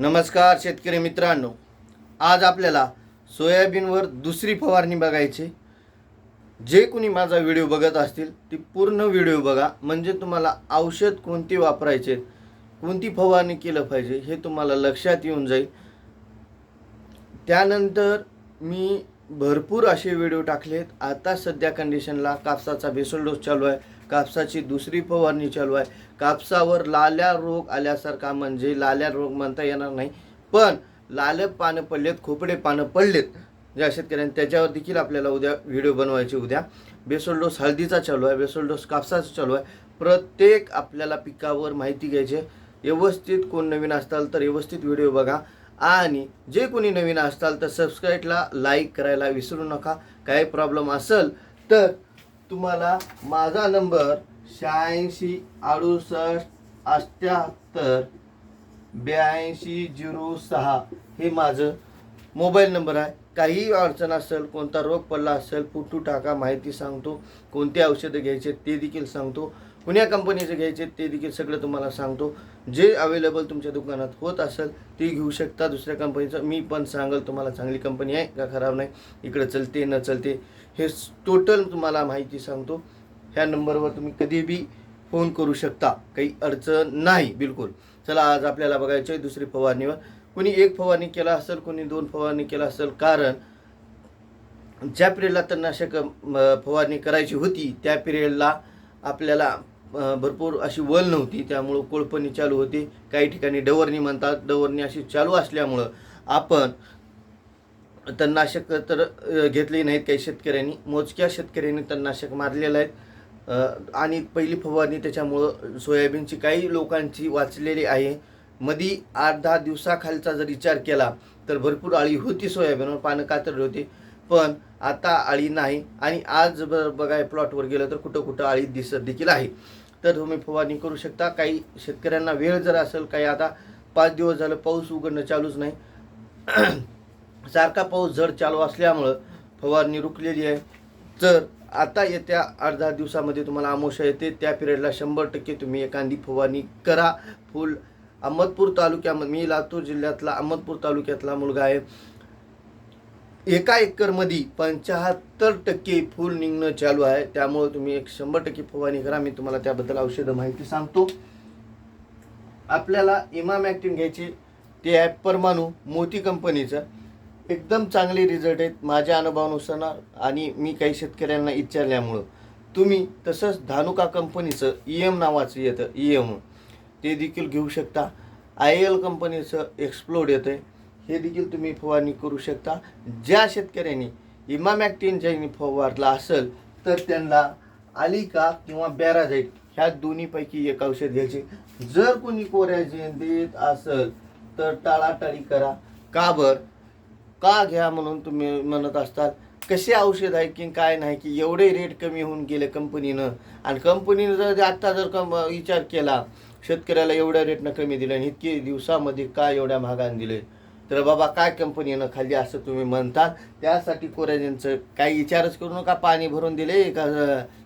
नमस्कार शेतकरी मित्रांनो. आज आपल्याला सोयाबीनवर दुसरी फवारणी बघायची. जे कोणी माझा व्हिडिओ बघत असतील ती पूर्ण व्हिडिओ बघा. म्हणजे तुम्हाला औषध कोणती वापरायचे कोणती फवारणी केलं पाहिजे हे तुम्हाला लक्षात येऊन जाईल. त्यानंतर मी भरपूर असे व्हिडिओ टाकलेत. आता सध्या कंडिशनला कापसाचा बेसल डोस चालू आहे. कापसाची दुसरी फवारणी चालू आहे. कापसावर लाल्या रोग आल्यासारखा म्हणजे लाल्या रोग म्हणता येणार नाही. पण लाल पानं पडलेत खोपडे पानं पडलेत ज्या शेतकऱ्यांनी त्याच्यावर देखील आपल्याला उद्या व्हिडिओ बनवायचे उद्या. बेसल डोस हळदीचा चालू आहे बेसल डोस कापसाचा चालू आहे. प्रत्येक आपल्याला पिकावर माहिती घ्यायची व्यवस्थित कोण नवीन असताल तर व्यवस्थित व्हिडिओ बघा. आणि जे कोणी नवीन असताल तर सबस्क्राईबला लाईक करायला विसरू नका. काही प्रॉब्लेम असेल तर तुम्हाला माझा नंबर शहाऐंशी अडुसष्ट अठ्ठ्याहत्तर ब्याऐंशी झिरो सहा हे माझं मोबाईल नंबर आहे. काही अडचण असेल कोणता रोग पडला असेल पुटू टाका माहिती सांगतो. कोणते औषधं घ्यायचे ते देखील सांगतो. कुण्या कंपनीचे घ्यायचे ते देखील सगळं तुम्हाला सांगतो. जे अवेलेबल तुमच्या दुकानात होत असेल ते घेऊ शकता. दुसऱ्या कंपनीचं मी पण सांगेल तुम्हाला चांगली कंपनी आहे का खराब नाही इकडं चलते न चलते हे टोटल तुम्हाला माहिती सांगतो. ह्या नंबरवर तुम्ही कधी बी फोन करू शकता. काही अडचण नाही बिलकुल. चला आज आपल्याला बघायचं आहे दुसरी फवारणीवर. कोणी एक फवारणी केला असेल कोणी दोन फवारणी केला असेल कारण ज्या पिरियडला तणनाशक फवारणी करायची होती त्या पिरियडला आपल्याला भरपूर अशी वल नव्हती त्यामुळं कोळपणी चालू होती. काही ठिकाणी डवरणी म्हणतात डवरणी अशी चालू असल्यामुळं आपण तणनाशक तर घेतले घेतली नाहीत काही शेतकऱ्यांनी. मोजक्या शेतकऱ्यांनी तणनाशक मारलेलं आहेत. आणि पहिली फवारणी त्याच्यामुळं सोयाबीनची काही लोकांची वाचलेली आहे. मधी आठ दहा दिवसाखालचा जर विचार केला तर भरपूर आळी होती सोयाबीनवर पानं कातरली होती. पण आता आळी नाही आणि आज ब बघाय प्लॉटवर गेलं तर कुठं कुठं आळी दिसत देखील आहे. तर तुम्ही फवारणी करू शकता. काही शेतकऱ्यांना वेळ जर असेल काही आता पाच दिवस झालं पाऊस उघडणं चालूच नाही. सारखा पाऊस जर चालू असल्यामुळं फवारणी रुकलेली आहे. तर आता येत्या आठ दहा दिवसामध्ये तुम्हाला आमोशा येते. त्या पिरियडला शंभर टक्के तुम्ही एखादी फवारणी करा. फुल अहमदपूर तालुक्यामध्ये मी लातूर जिल्ह्यातला अहमदपूर तालुक्यातला मुलगा आहे. एका एकरमध्ये पंच्याहत्तर टक्के फुल निघणं चालू आहे. त्यामुळे तुम्ही एक शंभर टक्के फवारणी करा. मी तुम्हाला त्याबद्दल औषधं माहिती सांगतो. आपल्याला इमाम ॲक्टिन घ्यायची ते आहे परमाणू मोती कंपनीचं. एकदम चांगले रिझल्ट आहेत. माझ्या अनुभवानुसार आणि मी काही शेतकऱ्यांना विचारल्यामुळं तुम्ही तसंच धानुका कंपनीचं ई एम नावाचं येतं ई एम ते देखील घेऊ शकता. आय एल कंपनीचं एक्सप्लोड येतं आहे हे देखील तुम्ही फवारणी करू शकता. ज्या शेतकऱ्यांनी इमामॅक्टिन ज्यांनी फवारला असेल तर त्यांना आलिका किंवा बॅराझाईट ह्या दोन्हीपैकी एक औषध घ्यायचे. जर कोणी कोरॅजिन देत असेल तर टाळाटाळी करा. का बर? का घ्या म्हणून तुम्ही म्हणत असतात. कसे औषध आहे की काय नाही की एवढे रेट कमी होऊन गेले कंपनीनं. आणि कंपनीनं जर आत्ता जर कम विचार केला शेतकऱ्याला एवढ्या रेटनं कमी दिलं आणि इतके दिवसामध्ये का एवढ्या महागाने दिले? तर बाबा काय कंपनीनं खाली असं तुम्ही म्हणतात. त्यासाठी कोरॅजनचं काही विचारच करू नका. पाणी भरून दिले का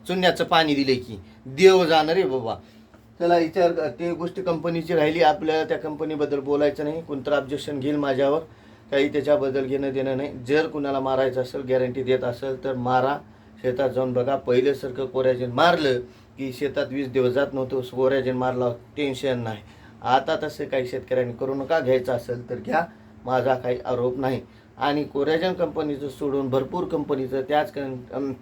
चुन्याचं पाणी दिले की. देव जाणार रे बाबा. चला विचार ते गोष्टी कंपनीची राहिली. आपल्याला त्या कंपनीबद्दल बोलायचं नाही. कोणतं ऑब्जेक्शन घेईल माझ्यावर. काही त्याच्याबद्दल घेणं देणं नाही. जर कुणाला मारायचं असेल गॅरंटी देत असेल तर मारा. शेतात जाऊन बघा. पहिल्यासारखं कोरॅजन मारलं की शेतात वीस दिवस जात नव्हतं. कोऱ्याजेन मारला टेन्शन नाही. आता तसं काही शेतकऱ्यांनी करू नका. घ्यायचं असेल तर घ्या. माझा काही आरोप नाही. आणि कोरॅजन कंपनीचं सोडून भरपूर कंपनीचं त्याच कं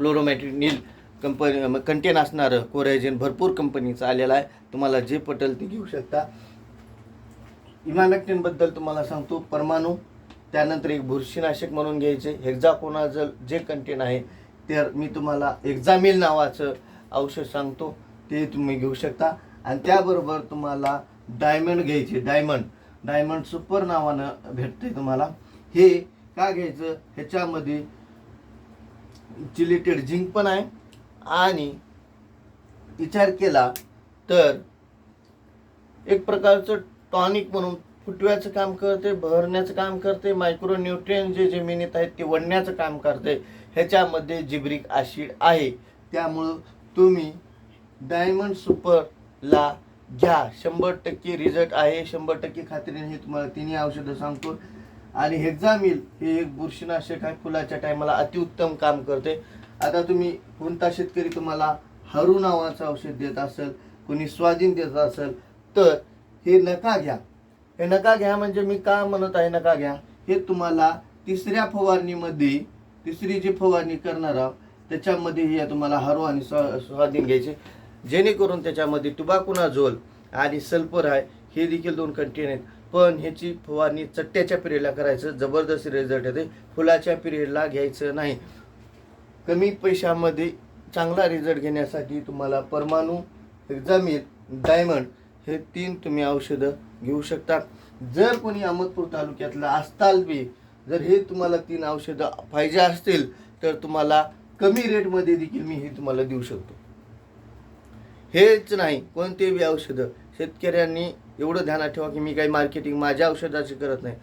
नील कंपनी कंटेन असणारं कोरॅजन भरपूर कंपनीचं आलेलं आहे. तुम्हाला जे पटेल ते घेऊ शकता. इमामॅक्टिनबद्दल तुम्हाला सांगतो परमाणू त्यानंतर एक बुरशीनाशक म्हणून घ्यायचे. हेक्झाकोनाजल जे कंटेन आहे तर मी तुम्हाला एक्झामिल नावाचं औषध सांगतो ते तुम्ही घेऊ शकता. आणि त्याबरोबर तुम्हाला डायमंड घ्यायचे डायमंड डायमंड सुपर नावानं भेटते तुम्हाला. हे का घ्यायचं? ह्याच्यामध्ये चिलेटेड झिंक पण आहे. आणि विचार केला तर एक प्रकारचं टॉनिक म्हणून फुटव्याचं काम करते भरण्याचं काम करते मायक्रो न्यूट्रियन जे जमिनीत आहेत ते वडण्याचं काम करते. ह्याच्यामध्ये जिब्रिक ॲसिड आहे. त्यामुळं तुम्ही डायमंड सुपरला घ्या शंभर टक्के रिझल्ट आहे शंभर टक्के खात्रीने हे तुम्हाला तिन्ही औषधं सांगतो. आणि हेक्झामिल हे एक बुरशीनाशक आहे फुलाच्या टायमाला अतिउत्तम काम करते. आता तुम्ही कोणता शेतकरी तुम्हाला हरू नावाचं औषध देत असेल कोणी स्वाधीन देत असेल तर हे नका घ्या. हे नका घ्या म्हणजे मी का म्हणत आहे नका घ्या? हे तुम्हाला तिसऱ्या फवारणीमध्ये तिसरी जी फवारणी करणार आहोत त्याच्यामध्ये हे तुम्हाला हरो आणि स्वा स्वाधीन घ्यायचे. जेणेकरून त्याच्यामध्ये टुबाकुनाझोल आणि सल्फर आहे हे देखील दोन कंटेन आहेत. पण ह्याची फवारणी चट्ट्याच्या पिरियडला करायचं जबरदस्त रिझल्ट येते. फुलाच्या पिरियडला घ्यायचं नाही. कमी पैशामध्ये चांगला रिझल्ट घेण्यासाठी तुम्हाला परमाणू एक्झामिल डायमंड हे तीन तुम्ही औषधं घेऊ शकता. जर कोणी अहमदपूर तालुक्यातला असताल बी जर हे तुम्हाला तीन औषधं पाहिजे असतील तर तुम्हाला कमी रेटमध्ये देखील मी हे तुम्हाला देऊ शकतो. हेच नाही कोणते बी औषधं. शेतकऱ्यांनी एवढं ध्यानात ठेवा की मी काही मार्केटिंग माझ्या औषधाची करत नाही.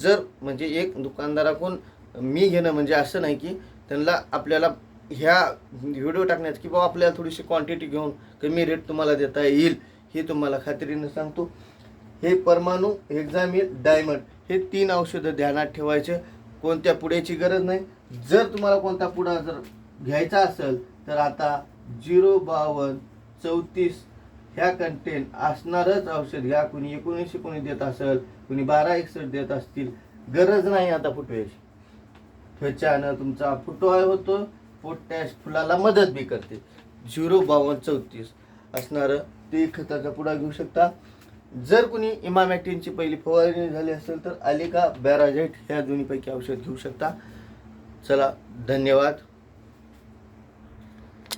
जर म्हणजे एक दुकानदाराकडून मी घेणं म्हणजे असं नाही की त्यांना आपल्याला ह्या व्हिडिओ टाकण्यात की बाबा आपल्याला थोडीशी क्वांटिटी घेऊन कमी रेट तुम्हाला देता येईल हे तुम्हाला खात्रीनं सांगतो. हे परमाणू एक्झामिल डायमंड हे तीन औषधं ध्यानात ठेवायचे. कोणत्या पुड्याची गरज नाही. जर तुम्हाला कोणता पुडा जर घ्यायचा असेल तर आता झिरो बावन्न चौतीस ह्या कंटेंट असणारच औषध घ्या. कुणी एकोणीसशे कोणी देत असेल कुणी बारा एकसष्ट देत असतील गरज नाही आता फुटव्याची. त्वचानं तुमचा फुटवा होतो पोटॅश फुलाला मदत बी करते. झिरो बावन्न चौतीस असणारं ते खताचा पुडा घेऊ शकता. जर कुणी इमामॅक्टिनची पहिली फवारणी झाली असेल तर अलिका बॅराजेट ह्या दोन्हीपैकी औषध घेऊ शकता. चला धन्यवाद.